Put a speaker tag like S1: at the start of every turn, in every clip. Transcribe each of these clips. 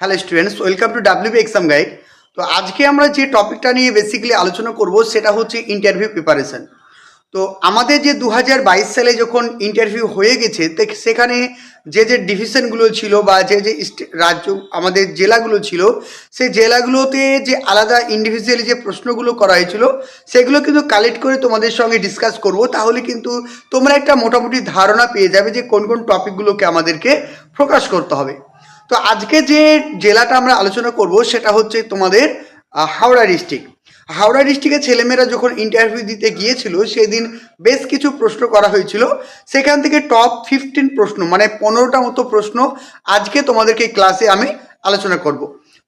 S1: Hello students welcome to WB exam guide তো আজকে আমরা যে টপিকটা নিয়ে বেসিক্যালি আলোচনা করব, সেটা হচ্ছে ইন্টারভিউ প্রিপারেশন তো আমাদের যে দু হাজার বাইশ সালে যখন ইন্টারভিউ হয়ে গেছে সেখানে যে যে ডিভিশনগুলো ছিল বা যে যে রাজ্য, আমাদের জেলাগুলো ছিল সেই জেলাগুলোতে যে আলাদা ইন্ডিভিজুয়ালি যে প্রশ্নগুলো করা হয়েছিল, সেগুলো কিন্তু কালেক্ট করে তোমাদের সঙ্গে ডিসকাস করব। তাহলে কিন্তু তোমরা একটা মোটামুটি ধারণা পেয়ে যাবে যে কোন কোন টপিকগুলোকে আমাদেরকে প্রকাশ করতে হবে। তো আজকে যে জেলাটা আমরা আলোচনা করব সেটা হচ্ছে তোমাদের হাওড়া ডিস্ট্রিক্ট হাওড়া ডিস্ট্রিক্টের ছেলেমেয়েরা যখন ইন্টারভিউ দিতে গিয়েছিল, সেদিন বেশ কিছু প্রশ্ন করা হয়েছিল। সেখান থেকে টপ ফিফটিন প্রশ্ন মানে পনেরোটা মতো প্রশ্ন আজকে তোমাদেরকে ক্লাসে আমি আলোচনা করব।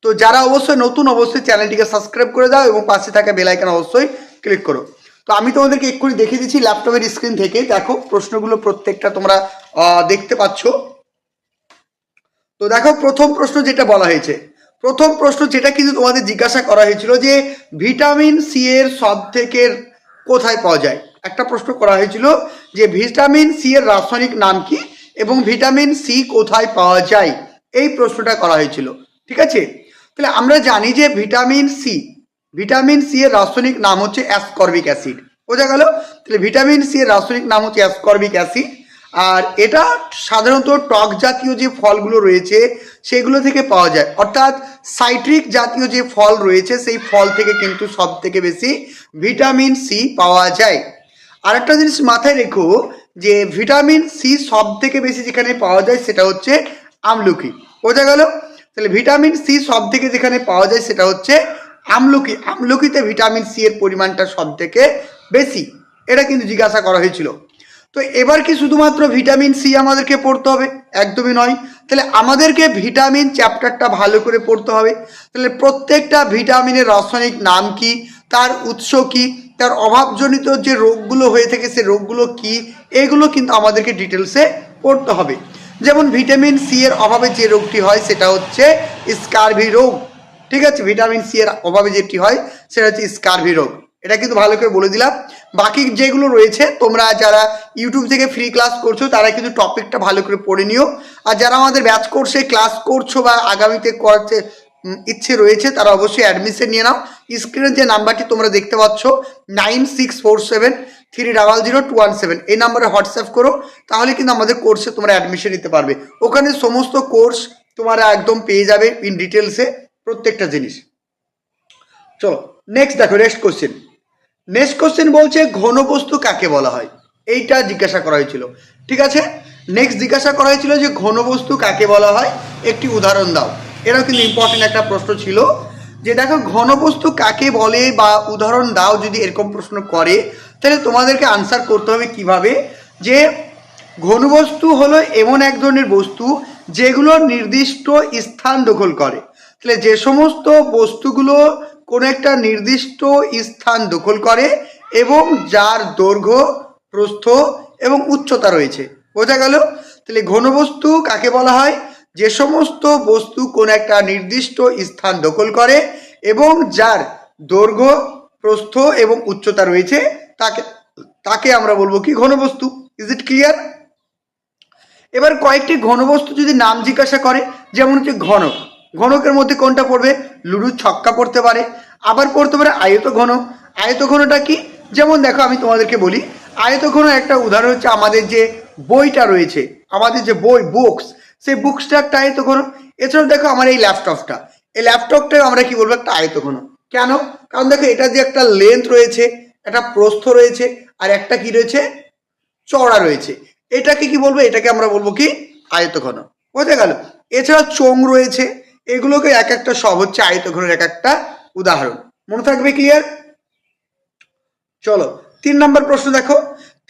S1: তো যারা অবশ্যই নতুন, অবশ্যই চ্যানেলটিকে সাবস্ক্রাইব করে দাও এবং পাশে থাকা বেলাইকান অবশ্যই ক্লিক করো। তো আমি তোমাদেরকে এক্ষুনি দেখিয়ে দিচ্ছি ল্যাপটপের স্ক্রিন থেকে। দেখো, প্রশ্নগুলো প্রত্যেকটা তোমরা দেখতে পাচ্ছ। তো দেখো, প্রথম প্রশ্ন যেটা বলা হয়েছে, প্রথম প্রশ্ন যেটা কিন্তু তোমাদের জিজ্ঞাসা করা হয়েছিল যে ভিটামিন সি এর সব থেকে কোথায় পাওয়া যায়? একটা প্রশ্ন করা হয়েছিল যে ভিটামিন সি এর রাসায়নিক নাম কি এবং ভিটামিন সি কোথায় পাওয়া যায়? এই প্রশ্নটা করা হয়েছিল, ঠিক আছে? তাহলে আমরা জানি যে ভিটামিন সি ভিটামিন সি এর রাসায়নিক নাম হচ্ছে অ্যাসকর্বিক অ্যাসিড। বোঝা গেল? তাহলে ভিটামিন সি এর রাসায়নিক নাম হচ্ছে অ্যাসকর্বিক অ্যাসিড। আর এটা সাধারণত টক জাতীয় যে ফলগুলো রয়েছে, সেগুলো থেকে পাওয়া যায়। অর্থাৎ সাইট্রিক জাতীয় যে ফল রয়েছে, সেই ফল থেকে কিন্তু সব থেকে বেশি ভিটামিন সি পাওয়া যায়। আরেকটা জিনিস মাথায় রেখো যে ভিটামিন সি সব থেকে বেশি যেখানে পাওয়া যায়, সেটা হচ্ছে আমলকি। বোঝা গেল? তাহলে ভিটামিন সি সব থেকে যেখানে পাওয়া যায়, সেটা হচ্ছে আমলকি। আমলকিতে ভিটামিন সি এর পরিমাণটা সব থেকে বেশি। এটা কিন্তু জিজ্ঞাসা করা হয়েছিল। তো এবার কি শুধুমাত্র ভিটামিন সি আমাদেরকে পড়তে হবে? একদমই নয়। তাহলে আমাদেরকে ভিটামিন চ্যাপ্টারটা ভালো করে পড়তে হবে। তাহলে প্রত্যেকটা ভিটামিনের রাসায়নিক নাম কি? তার উৎস কি? তার অভাবজনিত যে রোগগুলো হয়ে থাকে, সে রোগগুলো কি? এগুলো কিন্তু আমাদেরকে ডিটেলসে পড়তে হবে। যেমন ভিটামিন সি এর অভাবে যে রোগটি হয়, সেটা হচ্ছে স্কারভি রোগ। ঠিক আছে? ভিটামিন সি এর অভাবে যেটি হয়, সেটা হচ্ছে স্কারভি রোগ। এটা কিন্তু ভালো করে বলে দিলাম। বাকি যেগুলো রয়েছে, তোমরা যারা ইউটিউব থেকে ফ্রি ক্লাস করছ, তারা কিন্তু টপিকটা ভালো করে পড়ে নিও। আর যারা আমাদের ব্যাচ কোর্সে ক্লাস করছ বা আগামীতে করতে ইচ্ছে রয়েছে, তারা অবশ্যই অ্যাডমিশন নিয়ে নাও। স্ক্রিনের যে নাম্বারটি তোমরা দেখতে পাচ্ছ nine six four seven three double zero two one seven এই নাম্বারে হোয়াটসঅ্যাপ করো, তাহলে কিন্তু আমাদের কোর্সে তোমরা অ্যাডমিশন নিতে পারবে। ওখানে সমস্ত কোর্স তোমরা একদম পেয়ে যাবে ইন ডিটেলসে প্রত্যেকটা জিনিস। চলো নেক্সট দেখো নেক্সট কোশ্চেন নেক্সট কোশ্চেন বলছে ঘনবস্তু কাকে বলা হয়? এইটা জিজ্ঞাসা করা হয়েছিল। ঠিক আছে? নেক্সট জিজ্ঞাসা করা হয়েছিল যে ঘনবস্তু কাকে বলা হয়? একটি উদাহরণ দাও। এটাও কিন্তু ইম্পর্টেন্ট একটা প্রশ্ন ছিল যে দেখো ঘনবস্তু কাকে বলে বা উদাহরণ দাও যদি এরকম প্রশ্ন করে, তাহলে তোমাদেরকে আনসার করতে হবে কীভাবে? যে ঘনবস্তু হলো এমন এক ধরনের বস্তু যেগুলো নির্দিষ্ট স্থান দখল করে। তাহলে যে সমস্ত বস্তুগুলো কোনো একটা নির্দিষ্ট স্থান দখল করে এবং যার দৈর্ঘ্য, প্রস্থ এবং উচ্চতা রয়েছে। বোঝা গেল? তাহলে ঘনবস্তু কাকে বলা হয়? যে সমস্ত বস্তু কোনো একটা নির্দিষ্ট স্থান দখল করে এবং যার দৈর্ঘ্য, প্রস্থ এবং উচ্চতা রয়েছে, তাকে তাকে আমরা বলব কি ঘনবস্তু ইজ ইট ক্লিয়ার এবার কয়েকটি ঘনবস্তু যদি নাম জিজ্ঞাসা করে, যেমন হচ্ছে ঘনক। ঘনকের মধ্যে কোনটা পড়বে? লুডু ছক্কা পড়তে পারে। আবার পড়তে পারে আয়ত ঘন। আয়ত ঘনটা কি? যেমন দেখো, আমি তোমাদেরকে বলি, আয়ত ঘন একটা উদাহরণ হচ্ছে আমাদের যে বইটা রয়েছে, আমাদের যে বই বুকস সেই বুকসটা একটা আয়ত ঘন। এছাড়াও দেখো আমার এই ল্যাপটপটা এই ল্যাপটপটাও আমরা কি বলব, একটা আয়ত ঘন। কেন? কারণ দেখো, এটা যে একটা লেন্থ রয়েছে, একটা প্রস্থ রয়েছে, আর একটা কি রয়েছে? চওড়া রয়েছে। এটাকে কি বলব? এটাকে আমরা বলব কি? আয়ত ঘন। বোঝা গেল? এছাড়া চোং রয়েছে। এগুলোকে এক একটা সব হচ্ছে আয়তঘনের এক একটা উদাহরণ। মনে থাকবে ক্লিয়ার চলো, তিন নম্বর প্রশ্ন দেখো।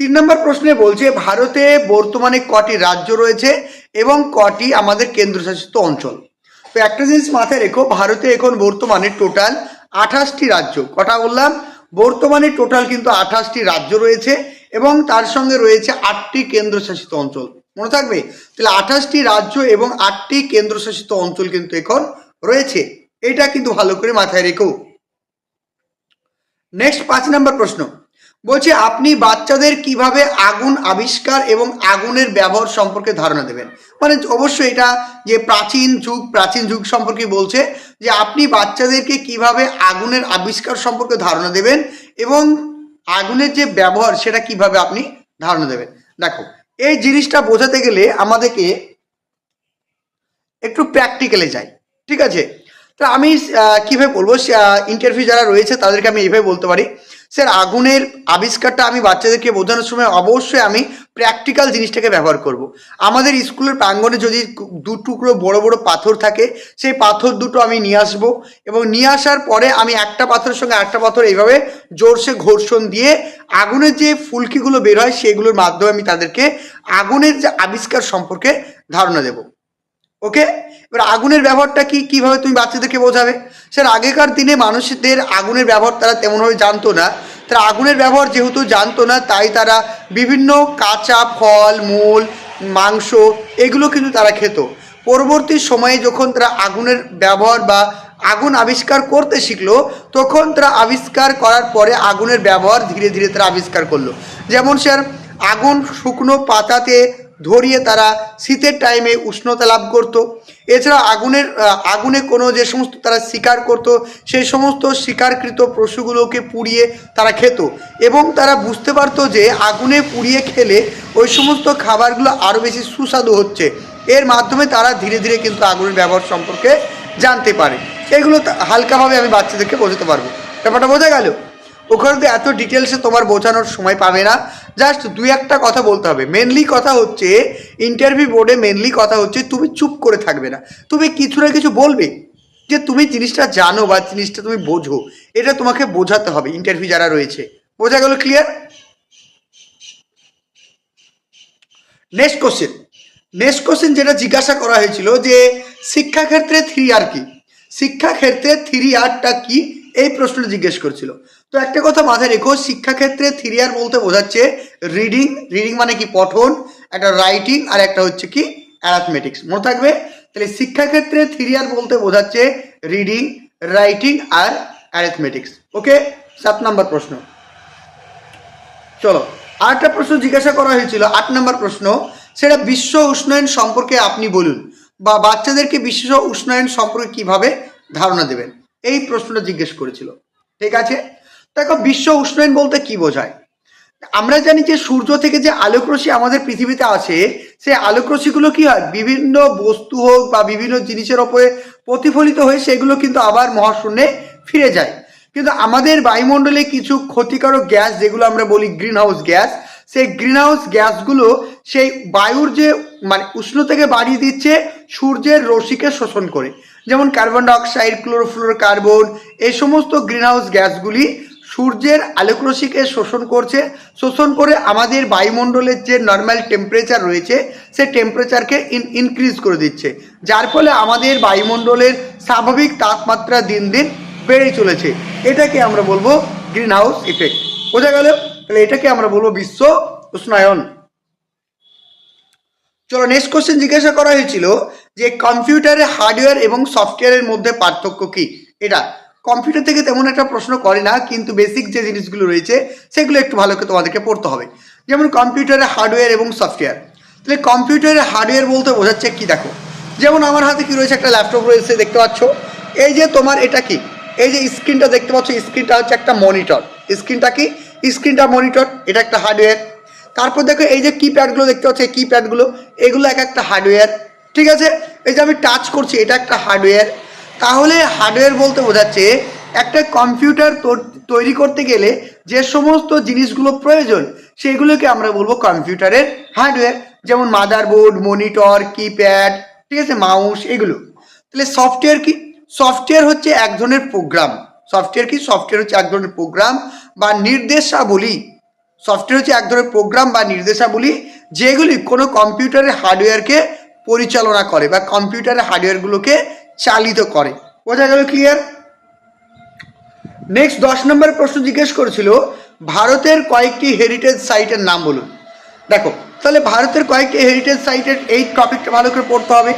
S1: তিন নম্বর প্রশ্নে বলছে, ভারতে বর্তমানে কটি রাজ্য রয়েছে এবং কটি আমাদের কেন্দ্রশাসিত অঞ্চল? তো একটা জিনিস মাথায় রেখো, ভারতে এখন বর্তমানে টোটাল আঠাশটি রাজ্য। কটা বললাম? বর্তমানে টোটাল কিন্তু আঠাশটি রাজ্য রয়েছে এবং তার সঙ্গে রয়েছে আটটি কেন্দ্রশাসিত অঞ্চল। মনে থাকবে? তাহলে আঠাশটি রাজ্য এবং আটটি কেন্দ্রশাসিত অঞ্চল কিন্তু এখন রয়েছে। এটা কিন্তু ভালো করে মাথায় রেখো। নেক্সট পাঁচ নম্বর প্রশ্ন। বলছি, আপনি বাচ্চাদের কীভাবে আগুন আবিষ্কার এবং আগুনের ব্যবহার সম্পর্কে ধারণা দেবেন? মানে অবশ্যই এটা যে প্রাচীন যুগ প্রাচীন যুগ সম্পর্কে বলছে যে আপনি বাচ্চাদেরকে কীভাবে আগুনের আবিষ্কার সম্পর্কে ধারণা দেবেন এবং আগুনের যে ব্যবহার, সেটা কীভাবে আপনি ধারণা দেবেন? দেখো এই জিনিসটা বোঝাতে গেলে আমাদেরকে একটু প্র্যাকটিক্যালে যাই ঠিক আছে? তো আমি কীভাবে বলব ইন্টারভিউ যারা রয়েছে তাদেরকে আমি এইভাবে বলতে পারি। স্যার, আগুনের আবিষ্কারটা আমি বাচ্চাদেরকে বোঝানোর সময় অবশ্যই আমি প্র্যাকটিক্যাল জিনিসটাকে ব্যবহার করব। আমাদের স্কুলের প্রাঙ্গণে যদি দু টুকরো বড় বড় পাথর থাকে, সেই পাথর দুটো আমি নিয়ে আসব এবং নিয়ে আসার পরে আমি একটা পাথরের সঙ্গে একটা পাথর এইভাবে জোরসে ঘর্ষণ দিয়ে আগুনের যে ফুলকিগুলো বের হয়, সেগুলোর মাধ্যমে আমি তাদেরকে আগুনের যে আবিষ্কার সম্পর্কে ধারণা দেবো ওকে? এবার আগুনের ব্যবহারটা কি? কীভাবে তুমি বাচ্চাদেরকে বোঝাবে? স্যার, আগেকার দিনে মানুষদের আগুনের ব্যবহার তারা তেমনভাবে জানতো না। তারা আগুনের ব্যবহার যেহেতু জানতো না, তাই তারা বিভিন্ন কাঁচা ফল, মূল, মাংস এগুলো কিন্তু তারা খেত। পরবর্তী সময়ে যখন তারা আগুনের ব্যবহার বা আগুন আবিষ্কার করতে শিখলো, তখন তারা আবিষ্কার করার পরে আগুনের ব্যবহার ধীরে ধীরে তারা আবিষ্কার করল। যেমন, স্যার, আগুন শুকনো পাতাতে ধরিয়ে তারা শীতের টাইমে উষ্ণতা লাভ করত। এছাড়া আগুনের আগুনে কোনো যে সমস্ত তারা শিকার করত, সেই সমস্ত শিকারকৃত পশুগুলোকে পুড়িয়ে তারা খেত। এবং তারা বুঝতে পারতো যে আগুনে পুড়িয়ে খেলে ওই সমস্ত খাবারগুলো আরও বেশি সুস্বাদু হচ্ছে। এর মাধ্যমে তারা ধীরে ধীরে কিন্তু আগুনের ব্যবহার সম্পর্কে জানতে পারে। এগুলো হালকাভাবে আমি বাচ্চাদেরকে বোঝাতে পারব। ব্যাপারটা বোঝা গেল? ওখানে তো এত ডিটেলসে তোমার বোঝানোর সময় পাবে না। জাস্ট দুই একটা কথা বলতে হবে। মেনলি কথা হচ্ছে ইন্টারভিউ বোর্ডে মেনলি কথা হচ্ছে, তুমি চুপ করে থাকবে না। তুমি কিছু না কিছু বলবে। যে তুমি জিনিসটা জানো বা জিনিসটা তুমি বোঝো, এটা তোমাকে বোঝাতে হবে। ইন্টারভিউ যারা রয়েছে। বোঝা গেল clear next question next question যেটা জিজ্ঞাসা করা হয়েছিল যে শিক্ষাক্ষেত্রে থ্রি আর কি। শিক্ষাক্ষেত্রে থ্রি আরটা কি? এই প্রশ্নটা জিজ্ঞেস করছিল। তো একটা কথা মাথায় রেখো, শিক্ষাক্ষেত্রে থ্রি আর বলতে বোঝাচ্ছে রিডিং রিডিং মানে কি পঠন, একটা রাইটিং আর একটা হচ্ছে কি অ্যারাথমেটিক্স মনে থাকবে? তাহলে শিক্ষাক্ষেত্রে থ্রি আর বলতে বোঝাচ্ছে রিডিং রাইটিং আর অ্যারাথমেটিক্স ওকে সাত নাম্বার প্রশ্ন। চলো, আরেকটা প্রশ্ন জিজ্ঞাসা করা হয়েছিল, আট নম্বর প্রশ্ন। সেটা বিশ্ব উষ্ণায়ন সম্পর্কে আপনি বলুন, বা বাচ্চাদেরকে বিশ্ব উষ্ণায়ন সম্পর্কে কীভাবে ধারণা দেবেন? এই প্রশ্নটা জিজ্ঞেস করেছিল। ঠিক আছে? দেখো, বিশ্ব উষ্ণায়ন বলতে কি বোঝায়? আমরা জানি যে সূর্য থেকে যে আলোক আমাদের পৃথিবীতে আসে, সেই আলোক কি হয়? বিভিন্ন বস্তু হোক বা বিভিন্ন জিনিসের ওপরে প্রতিফলিত হয়ে সেগুলো কিন্তু আবার মহাশূন্যে ফিরে যায়। কিন্তু আমাদের বায়ুমণ্ডলে কিছু ক্ষতিকারক গ্যাস, যেগুলো আমরা বলি গ্রিন হাউস গ্যাস সেই গ্রিন হাউস গ্যাসগুলো সেই বায়ুর যে মানে উষ্ণতাকে বাড়িয়ে দিচ্ছে সূর্যের রশ্মিকে শোষণ করে। যেমন কার্বন ডাইঅক্সাইড ক্লোরোফ্লোর কার্বন এই সমস্ত গ্রিন হাউস গ্যাসগুলি সূর্যের আলোক শোষণ করছে, শোষণ করে আমাদের বায়ুমণ্ডলের যে নর্মাল টেম্পারেচার রয়েছে সে টেম্পারেচারকে ইন ইনক্রিজ করে দিচ্ছে। যার ফলে আমাদের বায়ুমণ্ডলের স্বাভাবিক তাপমাত্রা দিন দিন বেড়ে চলেছে। এটাকে আমরা বলব গ্রিন হাউস ইফেক্ট বোঝা গেল? তাহলে এটাকে আমরা বলব বিশ্ব উষ্ণায়ন। চলো নেক্সট কোশ্চেন জিজ্ঞাসা করা হয়েছিল যে কম্পিউটারের হার্ডওয়্যার এবং সফটওয়্যারের মধ্যে পার্থক্য কি? এটা, কম্পিউটার থেকে তেমন একটা প্রশ্ন করে না, কিন্তু বেসিক যে জিনিসগুলো রয়েছে, সেগুলো একটু ভালো করে তোমাদেরকে পড়তে হবে। যেমন কম্পিউটারের হার্ডওয়্যার এবং সফটওয়্যার। তাহলে কম্পিউটারের হার্ডওয়্যার বলতে বোঝাচ্ছে কি দেখো? যেমন আমার হাতে কি রয়েছে একটা ল্যাপটপ রয়েছে, দেখতে পাচ্ছ? এই যে তোমার এটা কি? এই যে স্ক্রিনটা দেখতে পাচ্ছ স্ক্রিনটা হচ্ছে একটা মনিটর স্ক্রিনটা কি? স্ক্রিনটা মনিটর, এটা একটা হার্ডওয়্যার। তারপর দেখো এই যে কিপ্যাডগুলো দেখতে পাচ্ছ, এই কিপ্যাডগুলো এগুলো এক একটা হার্ডওয়্যার। ঠিক আছে? এই যে আমি টাচ করছি, এটা একটা হার্ডওয়্যার। তাহলে হার্ডওয়্যার বলতে বোঝাচ্ছে, একটা কম্পিউটার তোর- করতে গেলে যে সমস্ত জিনিসগুলো প্রয়োজন, সেগুলোকে আমরা বলব কম্পিউটারের হার্ডওয়্যার। যেমন মাদারবোর্ড মনিটর কিপ্যাড ঠিক আছে? মাউস এগুলো। তাহলে সফটওয়্যার কি? সফটওয়্যার হচ্ছে এক ধরনের প্রোগ্রাম সফটওয়্যার কি? সফটওয়্যার হচ্ছে এক ধরনের প্রোগ্রাম বা নির্দেশাবলী সফটওয়্যার হচ্ছে এক ধরনের প্রোগ্রাম বা নির্দেশাবলী, যেগুলি কোনো কম্পিউটারের হার্ডওয়্যারকে পরিচালনা করে বা কম্পিউটারের হার্ডওয়্যারগুলোকে চালিত করে। বোঝা গেল ক্লিয়ার নেক্সট দশ নম্বর প্রশ্ন জিজ্ঞেস করেছিল, ভারতের কয়েকটি হেরিটেজ সাইটের নাম বলুন। দেখো, তাহলে ভারতের কয়েকটি হেরিটেজ সাইটের এই টপিকটা ভালো করে পড়তে হবে।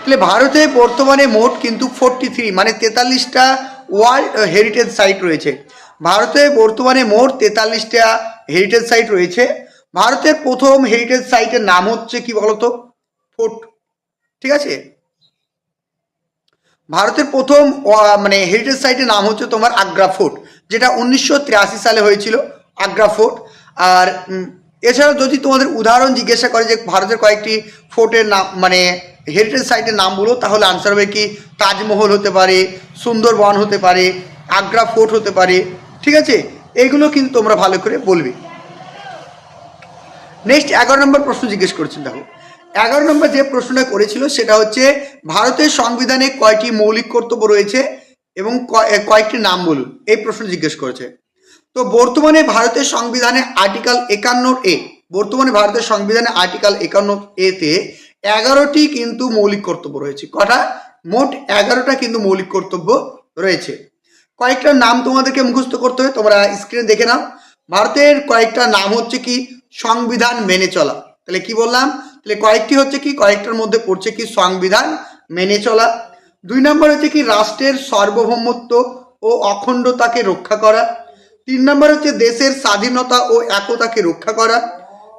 S1: তাহলে ভারতে বর্তমানে মোট কিন্তু ফোরটি থ্রি মানে তেতাল্লিশটা ওয়ার্ল্ড হেরিটেজ সাইট রয়েছে। ভারতে বর্তমানে মোট তেতাল্লিশটা হেরিটেজ সাইট রয়েছে। ভারতের প্রথম হেরিটেজ সাইটের নাম হচ্ছে কি বলতো? ফোর্ট। ঠিক আছে? ভারতের প্রথম মানে হেরিটেজ সাইটের নাম হচ্ছে তোমার আগ্রা ফোর্ট, যেটা উনিশশো তিরাশি সালে হয়েছিল, আগ্রা ফোর্ট। আর এছাড়াও যদি তোমাদের উদাহরণ জিজ্ঞাসা করে যে ভারতের কয়েকটি ফোর্টের নাম মানে হেরিটেজ সাইটের নাম বলো, তাহলে আনসার হবে কি, তাজমহল হতে পারে, সুন্দরবন হতে পারে, আগ্রা ফোর্ট হতে পারে। ঠিক আছে? এইগুলো কিন্তু তোমরা ভালো করে বলবে। নেক্সট এগারো নম্বর প্রশ্ন জিজ্ঞেস করছেন, দেখো। এগারো নম্বর যে প্রশ্নটা করেছিল, সেটা হচ্ছে, ভারতের সংবিধানে কয়টি মৌলিক কর্তব্য রয়েছে এবং কয়েকটি নাম বলুন। এই প্রশ্ন জিজ্ঞেস করেছে। তো বর্তমানে ভারতের সংবিধানে আর্টিকেল একান্ন এ, বর্তমানে ভারতের সংবিধানে আর্টিকেল একান্ন এতে এগারোটি কিন্তু মৌলিক কর্তব্য রয়েছে। কটা? মোট এগারোটা কিন্তু মৌলিক কর্তব্য রয়েছে। কয়েকটা নাম তোমাদেরকে মুখস্থ করতে হবে, তোমরা স্ক্রিনে দেখে নাও। ভারতের কয়েকটা নাম হচ্ছে কি? সংবিধান মেনে চলা। তাহলে কি বললাম? তাহলে কয়েকটি হচ্ছে কি? কয়েকটার মধ্যে পড়ছে কি? সংবিধান মেনে চলা। দুই নম্বর হচ্ছে কি? রাষ্ট্রের সার্বভৌমত্ব ও অখণ্ডতাকে রক্ষা করা। তিন নম্বর হচ্ছে দেশের স্বাধীনতা ও একতাকে রক্ষা করা।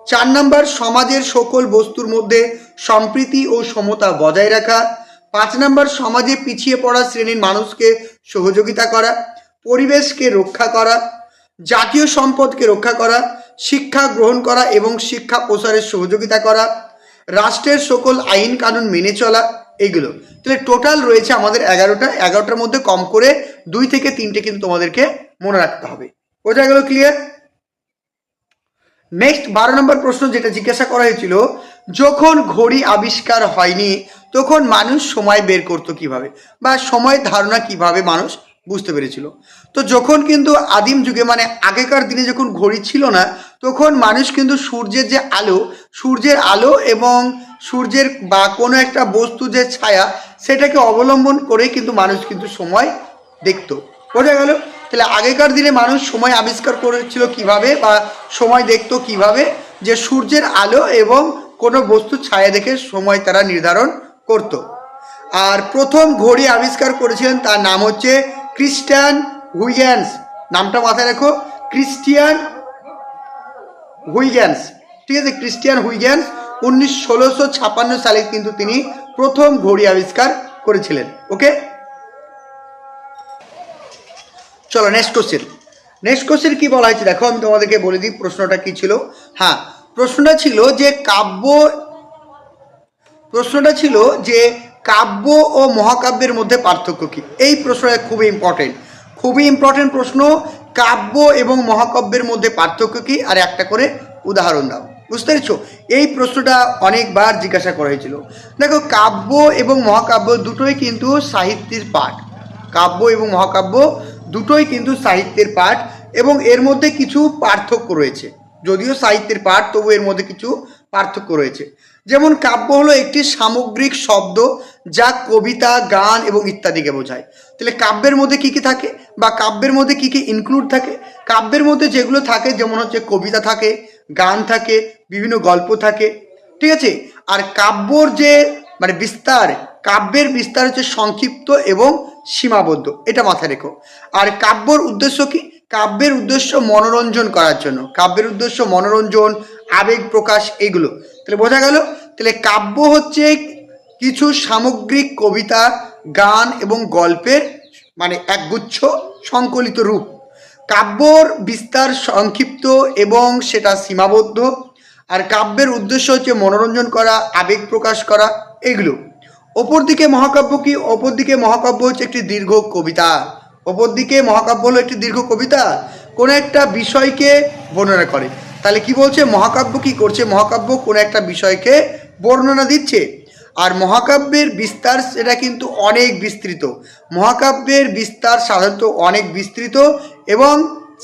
S1: চার নম্বর সমাজের সকল বস্তুর মধ্যে সম্প্রীতি ও সমতা বজায় রাখা। পাঁচ নম্বর, সমাজে পিছিয়ে পড়া শ্রেণির মানুষকে সহযোগিতা করা, পরিবেশকে রক্ষা করা, জাতীয় সম্পদকে রক্ষা করা, শিক্ষা গ্রহণ করা এবং শিক্ষা প্রসারের সহযোগিতা করা, রাষ্ট্রের সকল আইন কানুন মেনে চলা এগুলো তাহলে টোটাল রয়েছে আমাদের এগারোটা। এগারোটার মধ্যে কম করে দুই থেকে তিনটে কিন্তু তোমাদেরকে মনে রাখতে হবে। বোঝা গেল ক্লিয়ার নেক্সট বারো নম্বর প্রশ্ন যেটা জিজ্ঞাসা করা হয়েছিল যখন ঘড়ি আবিষ্কার হয়নি, তখন মানুষ সময় বের করতো কীভাবে? বা সময় ধারণা কীভাবে মানুষ বুঝতে পেরেছিল? তো যখন কিন্তু আদিম যুগে মানে আগেকার দিনে যখন ঘড়ি ছিল না, তখন মানুষ কিন্তু সূর্যের যে আলো, সূর্যের আলো এবং সূর্যের বা কোনো একটা বস্তু যে ছায়া, সেটাকে অবলম্বন করে কিন্তু মানুষ কিন্তু সময় দেখতো। বোঝা গেল? তাহলে আগেকার দিনে মানুষ সময় আবিষ্কার করেছিল কীভাবে বা সময় দেখতো কীভাবে? যে সূর্যের আলো এবং কোনো বস্তু ছায়া দেখে সময় তারা নির্ধারণ করত। আর প্রথম ঘড়ি আবিষ্কার করেছিলেন তার নাম হচ্ছে ক্রিস্টিয়ান হুইগ্যান্স নামটা মাথায় রাখো, ক্রিস্টিয়ান হুইগ্যান্স ঠিক আছে, ক্রিস্টিয়ান হুইগ্যান্স উনিশ ষোলোশো ছাপান্ন সালে কিন্তু তিনি প্রথম ঘড়ি আবিষ্কার করেছিলেন। ওকে? চলো নেক্সট কোশ্চেন নেক্সট কোশ্চেন কি বলা হয়েছে? দেখো, আমি তোমাদেরকে বলে দিই, প্রশ্নটা কি ছিল? হ্যাঁ প্রশ্নটা ছিল যে কাব্য, প্রশ্নটা ছিল যে কাব্য ও মহাকাব্যের মধ্যে পার্থক্য কি? এই প্রশ্নটা খুবই ইম্পর্টেন্ট খুবই ইম্পর্টেন্ট প্রশ্ন, কাব্য এবং মহাকাব্যের মধ্যে পার্থক্য কি? আর একটা করে উদাহরণ দাও। বুঝতে পেরেছ? এই প্রশ্নটা অনেকবার জিজ্ঞাসা করা হয়েছিল। দেখো, কাব্য এবং মহাকাব্য দুটোই কিন্তু সাহিত্যের পাঠ। কাব্য এবং মহাকাব্য দুটোই কিন্তু সাহিত্যের পাঠ এবং এর মধ্যে কিছু পার্থক্য রয়েছে। যদিও সাহিত্যের পাঠ, তবু এর মধ্যে কিছু পার্থক্য রয়েছে। যেমন কাব্য হলো একটি সামগ্রিক শব্দ যা কবিতা, গান এবং ইত্যাদিকে বোঝায়। তাহলে কাব্যের মধ্যে কি কি থাকে বা কাব্যের মধ্যে কি কি ইনক্লুড থাকে? কাব্যের মধ্যে যেগুলো থাকে, যেমন হচ্ছে কবিতা থাকে, গান থাকে, বিভিন্ন গল্প থাকে, ঠিক আছে? আর কাব্যর যে মানে বিস্তার, কাব্যের বিস্তার হচ্ছে সংক্ষিপ্ত এবং সীমাবদ্ধ, এটা মাথায় রেখো। আর কাব্যর উদ্দেশ্য কি? কাব্যের উদ্দেশ্য মনোরঞ্জন করার জন্য। কাব্যের উদ্দেশ্য মনোরঞ্জন, আবেগ প্রকাশ এগুলো। তাহলে বোঝা গেল, তাহলে কাব্য হচ্ছে কিছু সামগ্রিক কবিতা, গান এবং গল্পের মানে একগুচ্ছ সংকলিত রূপ। কাব্যর বিস্তার সংক্ষিপ্ত এবং সেটা সীমাবদ্ধ। আর কাব্যের উদ্দেশ্য হচ্ছে মনোরঞ্জন করা, আবেগ প্রকাশ করা এগুলো। অপরদিকে মহাকাব্য কি? অপরদিকে মহাকাব্য হচ্ছে একটি দীর্ঘ কবিতা। অপরদিকে মহাকাব্য হলো একটি দীর্ঘ কবিতা, কোনো একটা বিষয়কে বর্ণনা করে। তাহলে কি বলছে? মহাকাব্য কি করছে? মহাকাব্য কোনো একটা বিষয়কে বর্ণনা দিচ্ছে। আর মহাকাব্যের বিস্তার সেটা কিন্তু অনেক বিস্তৃত। মহাকাব্যের বিস্তার সাধারণত অনেক বিস্তৃত এবং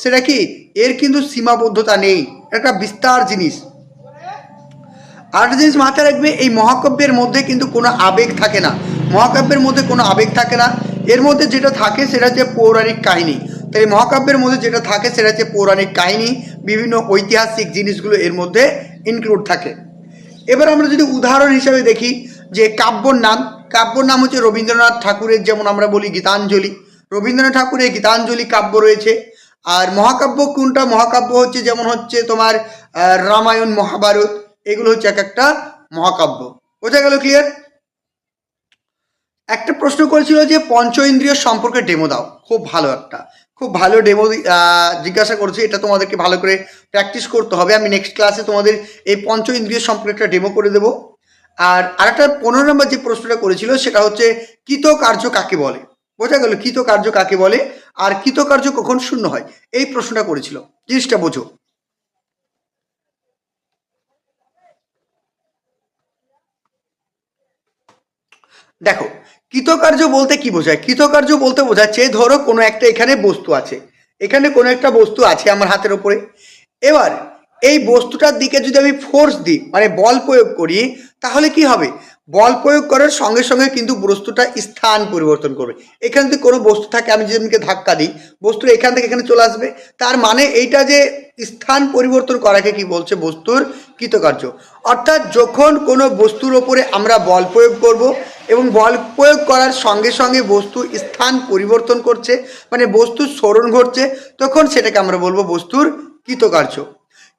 S1: সেটা কি? এর কিন্তু সীমাবদ্ধতা নেই। একটা বিস্তার জিনিস। আরেকটা জিনিস মাথায় রাখবে, এই মহাকাব্যের মধ্যে কিন্তু কোনো আবেগ থাকে না। মহাকাব্যের মধ্যে কোনো আবেগ থাকে না। এর মধ্যে যেটা থাকে সেটা হচ্ছে পৌরাণিক কাহিনী। তাই মহাকাব্যের মধ্যে যেটা থাকে সেটা হচ্ছে পৌরাণিক কাহিনী, বিভিন্ন ঐতিহাসিক জিনিসগুলো এর মধ্যে ইনক্লুড থাকে। এবার আমরা যদি উদাহরণ হিসাবে দেখি যে কাব্যর নাম কাব্যর নাম হচ্ছে রবীন্দ্রনাথ ঠাকুরের যেমন আমরা বলি গীতাঞ্জলি। রবীন্দ্রনাথ ঠাকুরের গীতাঞ্জলি কাব্য রয়েছে। আর মহাকাব্য কোনটা? মহাকাব্য হচ্ছে যেমন হচ্ছে তোমার রামায়ণ, মহাভারত। এগুলো হচ্ছে এক একটা মহাকাব্য। বোঝা গেল ক্লিয়ার একটা প্রশ্ন করেছিল যে পঞ্চ ইন্দ্রিয় সম্পর্কে ডেমো দাও। খুব ভালো একটা। খুব ভালো ডেমো জিজ্ঞাসা করছি, এটা তোমাদেরকে ভালো করে প্র্যাকটিস করতে হবে। আমি নেক্সট ক্লাসে তোমাদের এই পঞ্চ ইন্দ্রিয় সম্পর্কে একটা ডেমো করে দেবো। আর আরেকটা পনেরো নম্বর যে প্রশ্নটা করেছিল, সেটা হচ্ছে, কৃতকার্য কাকে বলে? বোঝা গেল, কৃতকার্য কাকে বলে? আর কৃতকার্য কখন শূন্য হয়? এই প্রশ্নটা করেছিল। জিনিসটা বোঝো। দেখো, কৃতকার্য বলতে কি বোঝায়? কৃতকার্য বলতে বোঝাচ্ছে ধরো কোনো একটা এখানে বস্তু আছে। এখানে কোনো একটা বস্তু আছে আমার হাতের ওপরে এবার, এই বস্তুটার দিকে যদি আমি ফোর্স দিই মানে বল প্রয়োগ করি, তাহলে কি হবে? বল প্রয়োগ করার সঙ্গে সঙ্গে কিন্তু বস্তুটা স্থান পরিবর্তন করবে। এখান থেকে কোনো বস্তু থাকে, আমি যদি এমনিকে ধাক্কা দিই, বস্তু এখান থেকে এখানে চলে আসবে। তার মানে এইটা যে স্থান পরিবর্তন করাকে কি বলছে? বস্তুর কৃতকার্য। অর্থাৎ যখন কোনো বস্তুর ওপরে আমরা বল প্রয়োগ করব এবং বল প্রয়োগ করার সঙ্গে সঙ্গে বস্তু স্থান পরিবর্তন করছে মানে বস্তুর স্মরণ ঘটছে, তখন সেটাকে আমরা বলব বস্তুর কৃতকার্য।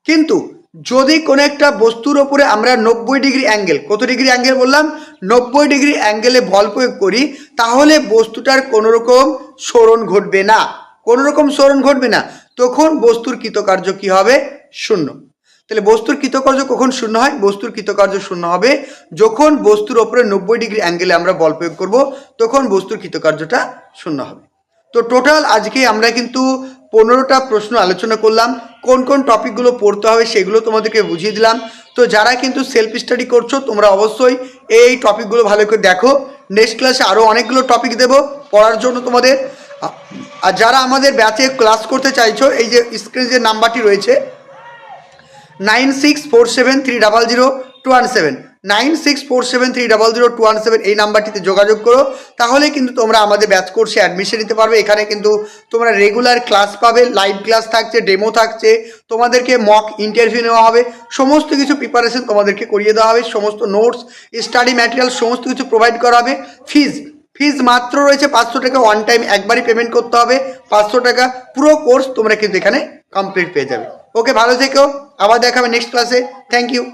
S1: কিন্তু যদি কোনো একটা বস্তুর ওপরে আমরা নব্বই ডিগ্রি অ্যাঙ্গেল, কত ডিগ্রি অ্যাঙ্গেল বললাম? নব্বই ডিগ্রি অ্যাঙ্গেলে বল প্রয়োগ করি, তাহলে বস্তুটার কোনো রকম স্মরণ ঘটবে না। কোনো রকম স্মরণ ঘটবে না। তখন বস্তুর কৃতকার্য কি হবে? শূন্য। তাহলে বস্তুর কৃতকার্য কখন শূন্য হয়? বস্তুর কৃতকার্য শূন্য হবে যখন বস্তুর ওপরে নব্বই ডিগ্রি অ্যাঙ্গেলে আমরা বল প্রয়োগ করব, তখন বস্তুর কৃতকার্যটা শূন্য হবে। তো টোটাল আজকে আমরা কিন্তু পনেরোটা প্রশ্ন আলোচনা করলাম, কোন কোন টপিকগুলো পড়তে হবে সেগুলো তোমাদেরকে বুঝিয়ে দিলাম। তো যারা কিন্তু সেলফ স্টাডি করছ, তোমরা অবশ্যই এই টপিকগুলো ভালো করে দেখো। নেক্সট ক্লাসে আরও অনেকগুলো টপিক দেবো পড়ার জন্য তোমাদের। আর যারা আমাদের ব্যাচে ক্লাস করতে চাইছো, এই যে স্ক্রিনে যে নাম্বারটি রয়েছে nine six four seven three double zero two one seven nine six four seven three double zero two one seven এই নাম্বারটিতে যোগাযোগ করো। তাহলে কিন্তু তোমরা আমাদের ব্যাচ কোর্সে অ্যাডমিশন নিতে পারবে। এখানে কিন্তু তোমরা রেগুলার ক্লাস পাবে লাইভ ক্লাস থাকছে ডেমো থাকছে। তোমাদেরকে মক ইন্টারভিউ নেওয়া হবে। সমস্ত কিছু প্রিপারেশন তোমাদেরকে করিয়ে দেওয়া হবে। সমস্ত নোটস স্টাডি ম্যাটেরিয়াল সমস্ত কিছু প্রোভাইড করা হবে। ফিজ ফিজ মাত্র রয়েছে পাঁচশো টাকা। ওয়ান টাইম একবারই পেমেন্ট করতে হবে। পাঁচশো টাকা। পুরো কোর্স তোমরা কিন্তু এখানে কমপ্লিট পেয়ে যাবে। ওকে ভালো থেকো। আবার দেখাবে নেক্সট ক্লাসে থ্যাংক ইউ